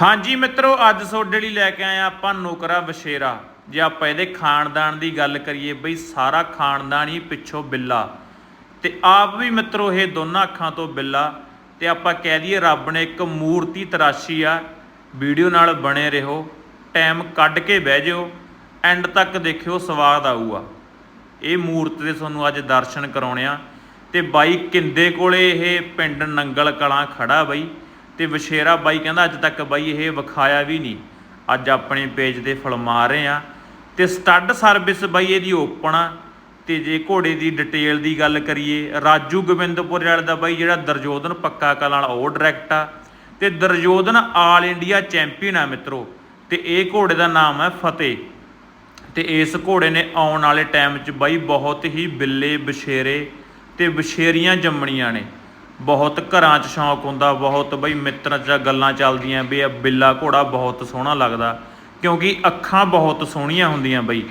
ਹਾਂਜੀ ਮਿੱਤਰੋ, ਅੱਜ ਤੁਹਾਡੇ ਲਈ ਲੈ ਕੇ ਆਏ ਆ ਆਪਾਂ ਨੁਕਰਾ ਬਸ਼ੇਰਾ ਜੇ ਆਪਾਂ ਇਹਦੇ ਖਾਨਦਾਨ ਦੀ ਗੱਲ ਕਰੀਏ ਬਈ, ਸਾਰਾ ਖਾਨਦਾਨ ਹੀ ਪਿੱਛੋਂ ਬਿੱਲਾ। ਤੇ ਆਪ ਵੀ ਮਿੱਤਰੋ, ਇਹ ਦੋਨਾਂ ਅੱਖਾਂ ਤੋਂ ਬਿੱਲਾ। ਤੇ ਆਪਾਂ ਕਹਿ ਦਈਏ ਰੱਬ ਨੇ ਇੱਕ ਮੂਰਤੀ ਤਰਾਸ਼ੀ ਆ। ਵੀਡੀਓ ਨਾਲ ਬਣੇ ਰਹੋ, ਟਾਈਮ ਕੱਢ ਕੇ ਬਹਿ ਜਿਓ, ਐਂਡ ਤੱਕ ਦੇਖਿਓ ਸਵਾਦ ਆਊਗਾ। ਇਹ ਮੂਰਤ ਦੇ ਤੁਹਾਨੂੰ ਅੱਜ ਦਰਸ਼ਨ ਕਰਾਉਣੇ ਆ। ਤੇ ਬਾਈ, ਕਿੰਦੇ ਕੋਲੇ ਇਹ ਪਿੰਡ ਨੰਗਲ ਕਲਾਂ ਖੜਾ ਬਈ। ਤੇ ਵਸ਼ੇਰਾ ਬਾਈ ਕਹਿੰਦਾ, ਅੱਜ ਤੱਕ ਬਾਈ ਇਹ ਵਿਖਾਇਆ ਵੀ ਨਹੀਂ। ਅੱਜ ਆਪਣੇ ਪੇਜ ਤੇ ਫਲਮਾ ਰਹੇ ਆ ਤੇ ਸਟੱਡ ਸਰਵਿਸ ਬਾਈ ਇਹਦੀ ਓਪਨ ਆ। ਤੇ ਜੇ ਘੋੜੇ ਦੀ ਡਿਟੇਲ ਦੀ ਗੱਲ ਕਰੀਏ, ਰਾਜੂ ਗੋਬਿੰਦਪੁਰ ਵਾਲੇ ਦਾ ਬਾਈ ਜਿਹੜਾ ਦਰਜੋਧਨ ਪੱਕਾ ਕਲਾਂ ਵਾਲਾ, ਉਹ ਡਾਇਰੈਕਟ ਆ। ਤੇ ਦਰਜੋਧਨ ਆਲ ਇੰਡੀਆ ਚੈਂਪੀਅਨ ਆ ਮਿੱਤਰੋ। ਤੇ ਇਹ ਘੋੜੇ ਦਾ ਨਾਮ ਹੈ ਫਤਿਹ। ਤੇ ਇਸ ਘੋੜੇ ਨੇ ਆਉਣ ਵਾਲੇ ਟਾਈਮ 'ਚ ਬਾਈ ਬਹੁਤ ਹੀ ਬਿੱਲੇ ਬਸ਼ੇਰੇ ਤੇ ਬਸ਼ੇਰੀਆਂ ਜੰਮਣੀਆਂ ਨੇ। ਬਹੁਤ ਘਰਾਂ 'ਚ ਸ਼ੌਂਕ ਹੁੰਦਾ, ਬਹੁਤ ਬਈ ਮਿੱਤਰਾਂ 'ਚ ਗੱਲਾਂ ਚੱਲਦੀਆਂ ਵੀ ਇਹ ਬਿੱਲਾ ਘੋੜਾ ਬਹੁਤ ਸੋਹਣਾ ਲੱਗਦਾ। ਕਿਉਂਕਿ ਅੱਖਾਂ ਬਹੁਤ ਸੋਹਣੀਆਂ ਹੁੰਦੀਆਂ ਬਈ।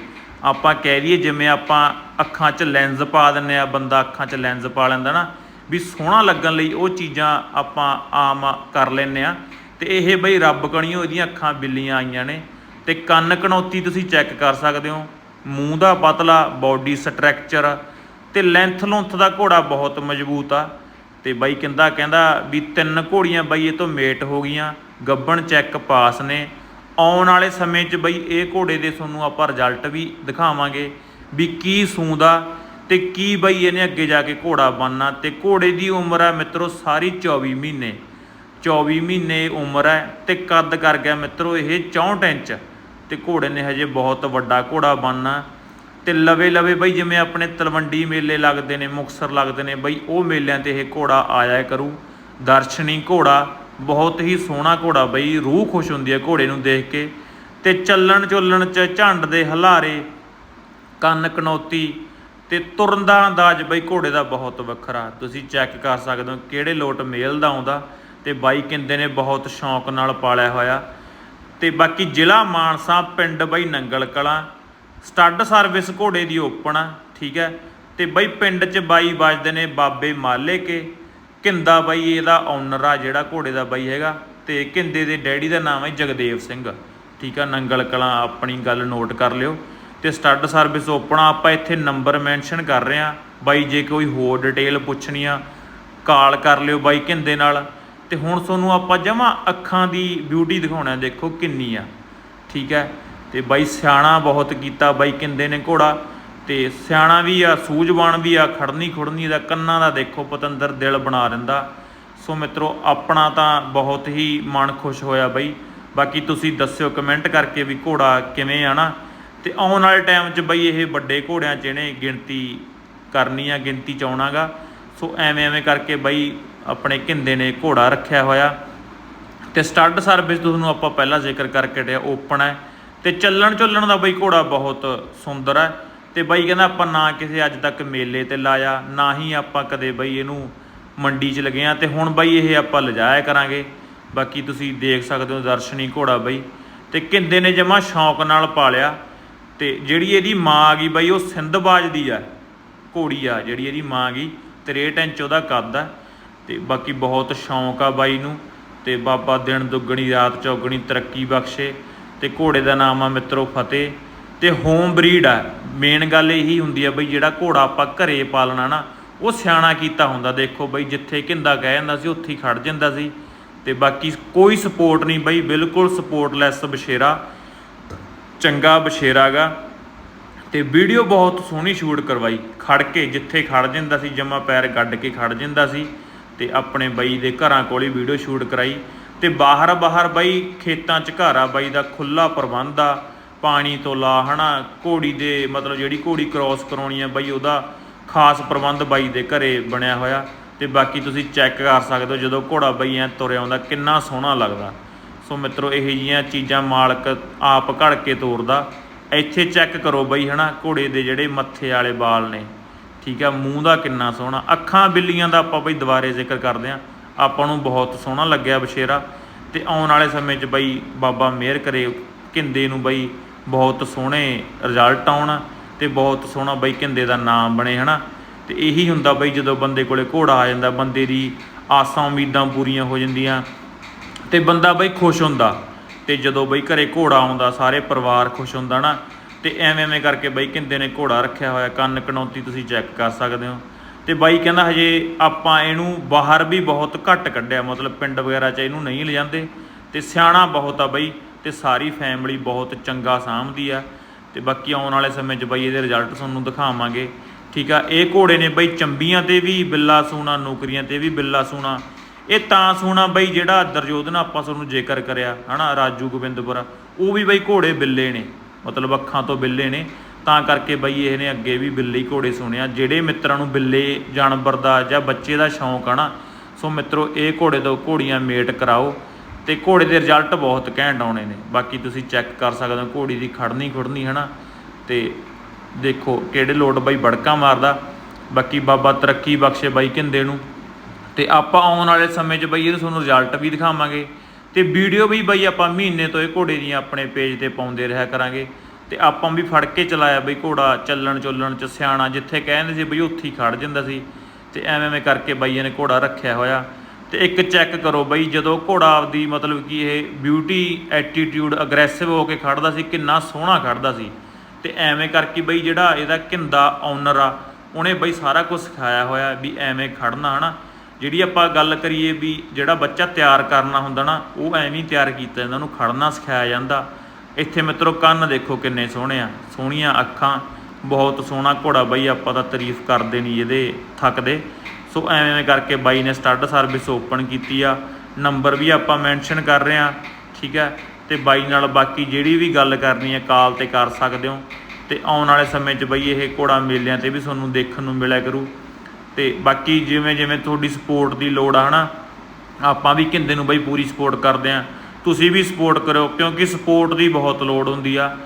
ਆਪਾਂ ਕਹਿ ਲਈਏ ਜਿਵੇਂ ਆਪਾਂ ਅੱਖਾਂ 'ਚ ਲੈਂਜ਼ ਪਾ ਦਿੰਨੇ ਆ ਬੰਦਾ ਅੱਖਾਂ 'ਚ ਲੈਂਜ਼ ਪਾ ਲੈਂਦਾ ਨਾ, ਵੀ ਸੋਹਣਾ ਲੱਗਣ ਲਈ ਉਹ ਚੀਜ਼ਾਂ ਆਪਾਂ ਆਮ ਕਰ ਲੈਂਦੇ ਆ ਤੇ ਇਹ ਬਈ ਰੱਬ ਕਣੀਓ ਇਹਦੀਆਂ ਅੱਖਾਂ ਬਿੱਲੀਆਂ ਆਈਆਂ ਨੇ। ਤੇ ਕੰਨ ਕਣੌਤੀ ਤੁਸੀਂ ਚੈੱਕ ਕਰ ਸਕਦੇ ਹੋ। ਮੂੰਹ ਦਾ ਪਤਲਾ ਬਾਡੀ ਸਟਰਕਚਰ ਤੇ ਲੈਂਥ ਲੁੰਥ ਦਾ ਘੋੜਾ ਬਹੁਤ ਮਜ਼ਬੂਤ ਆ। ਤੇ ਬਾਈ ਕਹਿੰਦਾ ਕਹਿੰਦਾ ਵੀ ਤਿੰਨ ਘੋੜੀਆਂ ਬਾਈ ਇਹ ਤੋਂ ਮੇਟ ਹੋ ਗਈਆਂ, ਗੱਬਣ ਚੈੱਕ ਪਾਸ ਨੇ। ਆਉਣ ਵਾਲੇ ਸਮੇਂ 'ਚ ਬਈ ਇਹ ਘੋੜੇ ਦੇ ਤੁਹਾਨੂੰ ਆਪਾਂ ਰਿਜ਼ਲਟ ਵੀ ਦਿਖਾਵਾਂਗੇ ਵੀ ਕੀ ਸੂੰਦਾ ਤੇ ਕੀ ਬਈ ਇਹਨੇ ਅੱਗੇ ਜਾ ਕੇ ਘੋੜਾ ਬਣਨਾ ਤੇ ਘੋੜੇ ਦੀ ਉਮਰ ਹੈ ਮਿੱਤਰੋ ਸਾਰੀ 24 ਮਹੀਨੇ। 24 ਮਹੀਨੇ ਉਮਰ ਹੈ ਤੇ ਕੱਦ ਕਰ ਗਿਆ ਮਿੱਤਰੋ ਇਹ 64 ਇੰਚ। ਤੇ ਘੋੜੇ ਨੇ ਹਜੇ ਬਹੁਤ ਵੱਡਾ ਘੋੜਾ ਬਣਨਾ ਤੇ ਲਵੇ ਲਵੇ ਬਈ ਜਿਵੇਂ ਆਪਣੇ ਤਲਵੰਡੀ ਮੇਲੇ ਲੱਗਦੇ ਨੇ ਮੁਕਸਰ ਲੱਗਦੇ ਨੇ, ਬਈ ਉਹ ਮੇਲਿਆਂ ਤੇ ਇਹ ਘੋੜਾ ਆਇਆ ਕਰੂ। ਦਰਸ਼ਨੀ ਘੋੜਾ, ਬਹੁਤ ਹੀ ਸੋਹਣਾ ਘੋੜਾ ਬਈ, ਰੂਹ ਖੁਸ਼ ਹੁੰਦੀ ਹੈ ਘੋੜੇ ਨੂੰ ਦੇਖ ਕੇ। ਤੇ ਚੱਲਣ ਚੁੱਲਣ ਚ ਝੰਡ ਦੇ ਹਲਾਰੇ, ਕੰਨ ਕਨੌਤੀ ਤੇ ਤੁਰਨ ਦਾ ਅੰਦਾਜ਼ ਬਈ ਘੋੜੇ ਦਾ ਬਹੁਤ ਵੱਖਰਾ। ਤੁਸੀਂ ਚੈੱਕ ਕਰ ਸਕਦੇ ਹੋ ਕਿਹੜੇ ਲੋਟ ਮੇਲ ਦਾ ਆਉਂਦਾ ਤੇ ਬਾਈ ਕਿੰਦੇ ਨੇ ਬਹੁਤ ਸ਼ੌਂਕ ਨਾਲ ਪਾਲਿਆ ਹੋਇਆ। ਤੇ ਬਾਕੀ ਜ਼ਿਲ੍ਹਾ ਮਾਨਸਾ, ਪਿੰਡ ਬਈ ਨੰਗਲ ਕਲਾਂ ਸਟੱਡ ਸਰਵਿਸ ਘੋੜੇ ਦੀ ਓਪਨ ਆ, ਠੀਕ ਹੈ। ਤੇ ਬਈ ਪਿੰਡ 'ਚ ਬਾਈ ਵੱਜਦੇ ਨੇ ਬਾਬੇ ਮਾਲੇ ਕੇ। ਕਿੰਦਾ ਬਾਈ ਇਹਦਾ ਓਨਰ ਆ, ਜਿਹੜਾ ਘੋੜੇ ਦਾ ਬਾਈ ਹੈਗਾ। ਤੇ ਕਿੰਦੇ ਦੇ ਡੈਡੀ ਦਾ ਨਾਮ ਹੈ ਜਗਦੇਵ ਸਿੰਘ। ਠੀਕ ਆ, ਨੰਗਲ ਕਲਾਂ ਆਪਣੀ ਗੱਲ ਨੋਟ ਕਰ ਲਿਓ। ਤੇ ਸਟੱਡ ਸਰਵਿਸ ਓਪਨ ਆ, ਆਪਾਂ ਇੱਥੇ ਨੰਬਰ ਮੈਂਸ਼ਨ ਕਰ ਰਹੇ ਆ। ਬਾਈ ਜੇ ਕੋਈ ਹੋਰ ਡਿਟੇਲ ਪੁੱਛਣੀ ਆ, ਕਾਲ ਕਰ ਲਿਓ ਬਾਈ ਕਿੰਦੇ ਨਾਲ। ਤੇ ਹੁਣ ਤੁਹਾਨੂੰ ਆਪਾਂ ਜਮਾ ਅੱਖਾਂ ਦੀ ਬਿਊਟੀ ਦਿਖਾਉਣਾ, ਦੇਖੋ ਕਿੰਨੀ ਆ। ਠੀਕ ਹੈ। ਤੇ ਬਾਈ ਸਿਆਣਾ ਬਹੁਤ ਕੀਤਾ, ਬਾਈ ਕਿੰਦੇ ਨੇ ਘੋੜਾ ਤੇ ਸਿਆਣਾ ਵੀ ਆ, ਸੂਝਵਾਨ ਵੀ ਆ, ਖੜਨੀ ਖੁੜਨੀ ਦਾ ਕੰਨਾਂ ਦਾ ਦੇਖੋ ਪਤੰਦਰ ਦਿਲ ਬਣਾ ਦਿੰਦਾ। ਸੋ ਮਿੱਤਰੋ, ਆਪਣਾ ਤਾਂ ਬਹੁਤ ਹੀ ਮਨ ਖੁਸ਼ ਹੋਇਆ ਬਈ। ਬਾਕੀ ਤੁਸੀਂ ਦੱਸਿਓ ਕਮੈਂਟ ਕਰਕੇ ਵੀ ਘੋੜਾ ਕਿਵੇਂ ਆ ਨਾ। ਤੇ ਆਉਣ ਵਾਲੇ ਟਾਈਮ 'ਚ ਬਈ ਇਹ ਵੱਡੇ ਘੋੜਿਆਂ 'ਚ ਇਹਨੇ ਗਿਣਤੀ ਕਰਨੀ ਆ, ਗਿਣਤੀ 'ਚ ਆਉਣਾਗਾ ਸੋ ਐਵੇਂ ਐਵੇਂ ਕਰਕੇ ਬਈ ਆਪਣੇ ਕਿੰਦੇ ਨੇ ਘੋੜਾ ਰੱਖਿਆ ਹੋਇਆ। ਤੇ ਸਟੱਡ ਸਰਵਿਸ ਤੁਹਾਨੂੰ ਆਪਾਂ ਪਹਿਲਾਂ ਜ਼ਿਕਰ ਕਰਕੇ ਹਟਿਆ ਓਪਨ ਹੈ। ਤੇ ਚੱਲਣ ਚੱਲਣ ਦਾ ਬਈ ਘੋੜਾ ਬਹੁਤ ਸੁੰਦਰ ਹੈ। ਤੇ ਬਈ ਕਹਿੰਦਾ ਆਪਾਂ ਨਾ ਕਿਸੇ ਅੱਜ ਤੱਕ ਮੇਲੇ ਤੇ ਲਾਇਆ, ਨਾ ਹੀ ਆਪਾਂ ਕਦੇ ਬਈ ਇਹਨੂੰ ਮੰਡੀ 'ਚ ਲਗੇ ਆ ਤੇ ਹੁਣ ਬਈ ਇਹ ਆਪਾਂ ਲਿਜਾਇਆ ਕਰਾਂਗੇ। ਬਾਕੀ ਤੁਸੀਂ ਦੇਖ ਸਕਦੇ ਹੋ ਦਰਸ਼ਨੀ ਘੋੜਾ ਬਈ। ਤੇ ਕਿੰਦੇ ਨੇ ਜਮਾ ਸ਼ੌਂਕ ਨਾਲ ਪਾਲਿਆ। ਤੇ ਜਿਹੜੀ ਇਹਦੀ ਮਾਂ ਆ ਗਈ ਬਈ, ਉਹ ਸਿੰਧਬਾਜ ਦੀ ਆ। ਘੋੜੀ ਆ ਜਿਹੜੀ ਇਹਦੀ ਮਾਂ ਗਈ। 63 ਇੰਚ ਉਹਦਾ ਕੱਦ ਆ। ਤੇ ਬਾਕੀ ਬਹੁਤ ਸ਼ੌਂਕ ਆ ਬਾਈ ਨੂੰ। ਤੇ ਬਾਬਾ ਦਿਨ ਦੁੱਗਣੀ, ਰਾਤ ਚੌਗਣੀ ਤਰੱਕੀ ਬਖਸ਼ੇ। ਤੇ ਘੋੜੇ ਦਾ ਨਾਮ ਆ ਮਿੱਤਰੋ ਫਤਿਹ। ਤੇ ਹੋਮ ਬਰੀਡ ਆ। ਮੇਨ ਗੱਲ ਇਹੀ ਹੁੰਦੀ ਆ ਬਈ ਜਿਹੜਾ ਘੋੜਾ ਆਪਾਂ ਘਰੇ ਪਾਲਣਾ ਨਾ, ਉਹ ਸਿਆਣਾ ਕੀਤਾ ਹੁੰਦਾ। ਦੇਖੋ ਬਈ ਜਿੱਥੇ ਕਿੰਦਾ ਕਹਿ ਜਾਂਦਾ ਸੀ, ਉੱਥੇ ਹੀ ਖੜ ਜਾਂਦਾ ਸੀ। ਤੇ ਬਾਕੀ ਕੋਈ ਸਪੋਰਟ ਨਹੀਂ ਬਈ, ਬਿਲਕੁਲ ਸਪੋਰਟਲੈਸ ਬਸ਼ੇਰਾ। ਚੰਗਾ ਬਸ਼ੇਰਾ ਗਾ। ਤੇ ਵੀਡੀਓ ਬਹੁਤ ਸੋਹਣੀ ਸ਼ੂਟ ਕਰਵਾਈ। ਖੜ ਕੇ ਜਿੱਥੇ ਖੜ ਜਾਂਦਾ ਸੀ, ਜਮਾ ਪੈਰ ਗੱਡ ਕੇ ਖੜ ਜਾਂਦਾ ਸੀ। ਤੇ ਆਪਣੇ ਬਈ ਦੇ ਘਰਾਂ ਕੋਲ ਹੀ ਵੀਡੀਓ ਸ਼ੂਟ ਕਰਾਈ। ਤੇ ਬਾਹਰ ਬਾਹਰ ਬਾਈ ਖੇਤਾਂ 'ਚ ਘਰ ਆ ਬਾਈ ਦਾ ਖੁੱਲਾ ਪ੍ਰਬੰਧ ਆ, ਪਾਣੀ ਤੋਂ ਲਾ ਹਨਾ, ਘੋੜੀ ਦੇ ਮਤਲਬ ਜਿਹੜੀ ਘੋੜੀ ਕ੍ਰਾਸ ਕਰਾਉਣੀ ਆ ਬਾਈ ਉਹਦਾ ਖਾਸ ਪ੍ਰਬੰਧ ਬਾਈ ਦੇ ਘਰੇ ਬਣਿਆ ਹੋਇਆ ਤੇ ਬਾਕੀ ਤੁਸੀਂ ਚੈੱਕ ਕਰ ਸਕਦੇ ਹੋ ਜਦੋਂ ਘੋੜਾ ਬਈ ਐ ਤੁਰਿਆ ਆਉਂਦਾ ਕਿੰਨਾ ਸੋਹਣਾ ਲੱਗਦਾ। ਸੋ ਮਿੱਤਰੋ ਇਹ ਜੀਆਂ ਚੀਜ਼ਾਂ ਮਾਲਕ ਆਪ ਘੜ ਕੇ ਤੋਰਦਾ। ਇੱਥੇ ਚੈੱਕ ਕਰੋ ਬਈ ਹਨਾ, ਘੋੜੇ ਦੇ ਜਿਹੜੇ ਮੱਥੇ ਵਾਲੇ ਵਾਲ ਨੇ। ਠੀਕ ਆ, ਮੂੰਹ ਦਾ ਕਿੰਨਾ ਸੋਹਣਾ। ਅੱਖਾਂ ਬਿੱਲੀਆਂ ਦਾ ਆਪਾਂ ਬਈ ਦੁਬਾਰੇ ਜ਼ਿਕਰ ਕਰਦੇ ਆ। ਆਪਾਂ ਨੂੰ ਬਹੁਤ ਸੋਹਣਾ ਲੱਗਿਆ ਬਸ਼ੇਰਾ। ਤੇ ਆਉਣ ਵਾਲੇ ਸਮੇਂ 'ਚ ਬਈ ਬਾਬਾ ਮਿਹਰ ਕਰੇ, ਕਿੰਦੇ ਨੂੰ ਬਈ ਬਹੁਤ ਸੋਹਣੇ ਰਿਜ਼ਲਟ ਆਉਣ ਤੇ ਬਹੁਤ ਸੋਹਣਾ ਬਈ ਕਿੰਦੇ ਦਾ ਨਾਮ ਬਣੇ, ਹਨਾ? ਤੇ ਇਹੀ ਹੁੰਦਾ ਬਈ ਜਦੋਂ ਬੰਦੇ ਕੋਲੇ ਘੋੜਾ ਆ ਜਾਂਦਾ, ਬੰਦੇ ਦੀ ਆਸਾਂ, ਉਮੀਦਾਂ ਪੂਰੀਆਂ ਹੋ ਜਾਂਦੀਆਂ ਤੇ ਬੰਦਾ ਬਈ ਖੁਸ਼ ਹੁੰਦਾ। ਤੇ ਜਦੋਂ ਬਈ ਘਰੇ ਘੋੜਾ ਆਉਂਦਾ, ਸਾਰੇ ਪਰਿਵਾਰ ਖੁਸ਼ ਹੁੰਦਾ ਨਾ ਤੇ ਐਵੇਂ ਐਵੇਂ ਕਰਕੇ ਬਈ ਕਿੰਦੇ ਨੇ ਘੋੜਾ ਰੱਖਿਆ ਹੋਇਆ ਕੰਨ ਕਣੌਤੀ ਤੁਸੀਂ ਚੈੱਕ ਕਰ ਸਕਦੇ ਹੋ। ਤੇ ਬਾਈ ਕਹਿੰਦਾ ਹਜੇ ਆਪਾਂ ਇਹਨੂੰ ਬਾਹਰ ਵੀ ਬਹੁਤ ਘੱਟ ਕੱਢਿਆ, ਮਤਲਬ ਪਿੰਡ ਵਗੈਰਾ 'ਚ ਇਹਨੂੰ ਨਹੀਂ ਲਿਜਾਂਦੇ। ਤੇ ਸਿਆਣਾ ਬਹੁਤ ਆ ਬਈ, ਤੇ ਸਾਰੀ ਫੈਮਿਲੀ ਬਹੁਤ ਚੰਗਾ ਸਾਂਭਦੀ ਆ। ਤੇ ਬਾਕੀ ਆਉਣ ਵਾਲੇ ਸਮੇਂ 'ਚ ਬਈ ਇਹਦੇ ਰਿਜ਼ਲਟ ਤੁਹਾਨੂੰ ਦਿਖਾਵਾਂਗੇ। ਠੀਕ ਆ, ਇਹ ਘੋੜੇ ਨੇ ਬਈ ਚੰਬੀਆਂ ਤੇ ਵੀ ਬਿੱਲਾ ਸੂਣਾ, ਨੌਕਰੀਆਂ ਤੇ ਵੀ ਬਿੱਲਾ ਸੂਣਾ। ਇਹ ਤਾਂ ਸੂਣਾ ਬਈ ਜਿਹੜਾ ਦਰਜੋਧਨ ਆਪਾਂ ਤੁਹਾਨੂੰ ਜ਼ਿਕਰ ਕਰਿਆ, ਹਨਾ, ਰਾਜੂ ਗੋਬਿੰਦਪੁਰਾ, ਉਹ ਵੀ ਬਈ ਘੋੜੇ ਬਿੱਲੇ ਨੇ, ਮਤਲਬ ਅੱਖਾਂ ਤੋਂ ਬਿੱਲੇ ਨੇ। ਤਾਂ ਕਰਕੇ ਬਈ ਇਹ ਨੇ ਅੱਗੇ ਵੀ ਬਿੱਲੇ ਘੋੜੇ ਸੁਣਿਆ, ਜਿਹੜੇ ਮਿੱਤਰਾਂ ਨੂੰ ਬਿੱਲੇ, ਜਾਨਵਰ ਦਾ ਜਾਂ ਬੱਚੇ ਦਾ ਸ਼ੌਂਕ ਆ ਨਾ, ਸੋ ਮਿੱਤਰੋ, ਇਹ ਘੋੜੇ ਤੋਂ ਘੋੜੀਆਂ ਮੇਟ ਕਰਾਓ ਤੇ ਘੋੜੇ ਦੇ ਰਿਜ਼ਲਟ ਬਹੁਤ ਘੈਂਟ ਆਉਣੇ ਨੇ। ਬਾਕੀ ਤੁਸੀਂ ਚੈੱਕ ਕਰ ਸਕਦੇ ਹੋ, ਘੋੜੀ ਦੀ ਖੜਨੀ ਖੁੜਨੀ ਹਨਾ? ਤੇ ਦੇਖੋ ਕਿਹੜੇ ਲੋਟ ਬਾਈ ਬੜਕਾ ਮਾਰਦਾ। ਬਾਕੀ ਬਾਬਾ ਤਰੱਕੀ ਬਖਸ਼ੇ ਬਾਈ ਕਿੰਦੇ ਨੂੰ। ਤੇ ਆਪਾਂ ਆਉਣ ਵਾਲੇ ਸਮੇਂ 'ਚ ਬਈ ਇਹਨੂੰ ਤੁਹਾਨੂੰ ਰਿਜ਼ਲਟ ਵੀ ਦਿਖਾਵਾਂਗੇ। ਤੇ ਵੀਡੀਓ ਵੀ ਬਈ ਆਪਾਂ ਮਹੀਨੇ ਤੋਂ ਇਹ ਘੋੜੇ ਦੀਆਂ ਆਪਣੇ ਪੇਜ ਤੇ ਪਾਉਂਦੇ ਰਿਹਾ ਕਰਾਂਗੇ। ਤੇ ਆਪਾਂ ਵੀ ਫੜ ਕੇ ਚਲਾਇਆ ਬਈ ਘੋੜਾ ਚੱਲਣ ਚੁੱਲਣ 'ਚ ਸਿਆਣਾ, ਜਿੱਥੇ ਕਹਿੰਦੇ ਸੀ ਬਈ ਉੱਥੇ ਹੀ ਖੜ ਜਾਂਦਾ ਸੀ। ਤੇ ਐਵੇਂ ਐਵੇਂ ਕਰਕੇ ਬਾਈਆਂ ਨੇ ਘੋੜਾ ਰੱਖਿਆ ਹੋਇਆ। ਤੇ ਇੱਕ ਚੈੱਕ ਕਰੋ ਬਈ ਜਦੋਂ ਘੋੜਾ ਆਪਦੀ ਮਤਲਬ ਕਿ ਇਹ ਬਿਊਟੀ ਐਟੀਟਿਊਡ ਅਗਰੈਸਿਵ ਹੋ ਕੇ ਖੜਦਾ ਸੀ, ਕਿੰਨਾ ਸੋਹਣਾ ਖੜਦਾ ਸੀ। ਤੇ ਐਵੇਂ ਕਰਕੇ ਬਈ ਜਿਹੜਾ ਇਹਦਾ ਕਿੰਦਾ ਓਨਰ ਆ, ਉਹਨੇ ਬਈ ਸਾਰਾ ਕੁਝ ਸਿਖਾਇਆ ਹੋਇਆ ਵੀ ਐਵੇਂ ਖੜਨਾ, ਹਨਾ। ਜਿਹੜੀ ਆਪਾਂ ਗੱਲ ਕਰੀਏ ਵੀ ਜਿਹੜਾ ਬੱਚਾ ਤਿਆਰ ਕਰਨਾ ਹੁੰਦਾ ਨਾ, ਉਹ ਐਵੇਂ ਹੀ ਤਿਆਰ ਕੀਤਾ ਜਾਂਦਾ, ਉਹਨੂੰ ਖੜਨਾ ਸਿਖਾਇਆ ਜਾਂਦਾ। ਇੱਥੇ ਮਿੱਤਰੋ ਕੰਨ ਦੇਖੋ ਕਿੰਨੇ ਸੋਹਣੇ ਆ, ਸੋਹਣੀਆਂ ਅੱਖਾਂ, ਬਹੁਤ ਸੋਹਣਾ ਘੋੜਾ ਬਾਈ, ਆਪਾਂ ਤਾਂ ਤਾਰੀਫ ਕਰਦੇ ਨਹੀਂ ਇਹਦੇ, ਥੱਕਦੇ। ਸੋ ਐਵੇਂ ਐਵੇਂ ਕਰਕੇ ਬਾਈ ਨੇ ਸਟੱਡ ਸਰਵਿਸ ਓਪਨ ਕੀਤੀ ਆ, ਨੰਬਰ ਵੀ ਆਪਾਂ ਮੈਂਸ਼ਨ ਕਰ ਰਹੇ ਆ, ਠੀਕ ਹੈ ਤੇ ਬਾਈ ਨਾਲ ਬਾਕੀ ਜਿਹੜੀ ਵੀ ਗੱਲ ਕਰਨੀ ਹੈ ਕਾਲ ਤੇ ਕਰ ਸਕਦੇ ਹੋ। ਤੇ ਆਉਣ ਵਾਲੇ ਸਮੇਂ 'ਚ ਬਈ ਇਹ ਘੋੜਾ ਮੇਲਿਆਂ ਤੇ ਵੀ ਤੁਹਾਨੂੰ ਦੇਖਣ ਨੂੰ ਮਿਲਿਆ ਕਰੂ। ਤੇ ਬਾਕੀ ਜਿਵੇਂ ਜਿਵੇਂ ਤੁਹਾਡੀ ਸਪੋਰਟ ਦੀ ਲੋੜ ਆ, ਹਨਾ? ਆਪਾਂ ਵੀ ਕਿੰਦੇ ਨੂੰ ਬਈ ਪੂਰੀ ਸਪੋਰਟ ਕਰਦੇ ਆ। ਤੁਸੀਂ ਵੀ ਸਪੋਰਟ ਕਰਿਓ, ਕਿਉਂਕਿ ਸਪੋਰਟ ਦੀ ਬਹੁਤ ਲੋੜ ਹੁੰਦੀ ਆ।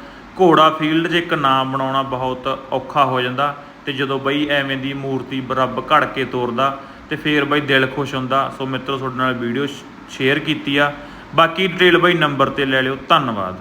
ਘੋੜਾ ਫੀਲਡ 'ਚ ਇੱਕ ਨਾਮ ਬਣਾਉਣਾ ਬਹੁਤ ਔਖਾ ਹੋ ਜਾਂਦਾ ਤੇ ਜਦੋਂ ਬਈ ਐਵੇਂ ਦੀ ਮੂਰਤੀ ਰੱਬ ਘੜ ਕੇ ਤੋਰਦਾ ਤੇ ਫੇਰ ਬਈ ਦਿਲ ਖੁਸ਼ ਹੁੰਦਾ। ਸੋ ਮਿੱਤਰੋ, ਤੁਹਾਡੇ ਨਾਲ ਵੀਡੀਓ ਸ਼ੇਅਰ ਕੀਤੀ ਆ। ਬਾਕੀ ਡਿਟੇਲ ਬਈ ਨੰਬਰ ਤੇ ਲੈ ਲਿਓ। ਧੰਨਵਾਦ।